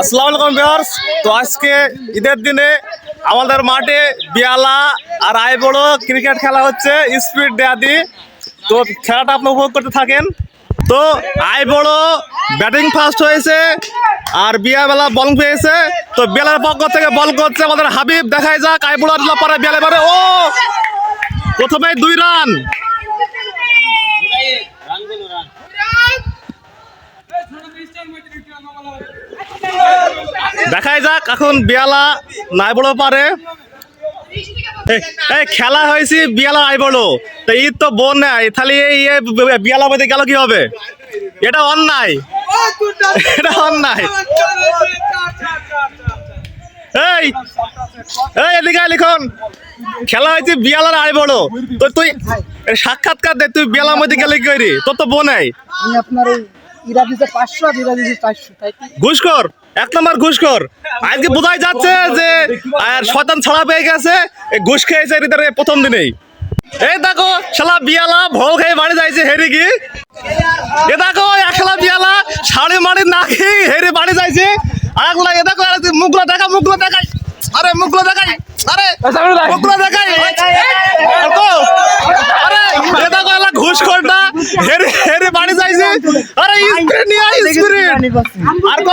আসসালামু আলাইকুম ভিউয়ার্স তো আজকে ঈদের দিনে আমাদের মাঠে বিয়ালা আর আই বড় ক্রিকেট খেলা হচ্ছে, স্পিড দেয়াদি। তো খেলাটা আপনি উপভোগ করতে থাকেন। তো আই বড় ব্যাটিং ফার্স্ট হয়েছে আর বিয়াবেলা বল পেয়েছে। তো বেলার পক্ষ থেকে বল করছে আমাদের হাবিব। দেখাই যাক আই বড় আল্লাহ পারে বিয়ালে পারে ও! প্রথমে দুই রান দেখাই যাক এখন বিয়ালা নাই বড় পারে। এই- খেলা হয়েছে বিয়ালা আই বড় তো ঈদ তো বোন নাই তাহলে এই এ বিয়ালা মধ্যে গেল কি হবে এটা অন্যায়। এটা অন্যায়। এই এই এদিকে আয় লিখন। খেলা হয়েছে বিয়ালার আই বড় তো তুই সাক্ষাৎকার দে তুই বিয়ালার মধ্যে গেলে কি করি তোর তো বোন নাই। আমি আপনার এক নম্বর ঘুষখোর আজকে বোঝাই যাচ্ছে যে আর শয়তান ছাড়া পেয়ে গেছে ঘুষ খেয়েছে এই প্রথম দিনেই। এই দেখো শালা বিয়ালা ভোল খেয়ে বাড়ি যাইছে হেরি কি? এ দেখো এক শালা বিয়ালা শাড়ি মাড়ি না খেয়ে হেরে বাড়ি যাইছে। আর একগুলা এ দেখো মুখগুলো দেখা মুখগুলো দেখাই। আরে মুখগুলো দেখাই। আরে মুখগুলো দেখাই দেখো, আরে এ খোরটা হেরে হেরে বাড়ি যাইছে। আরে আয় আর কো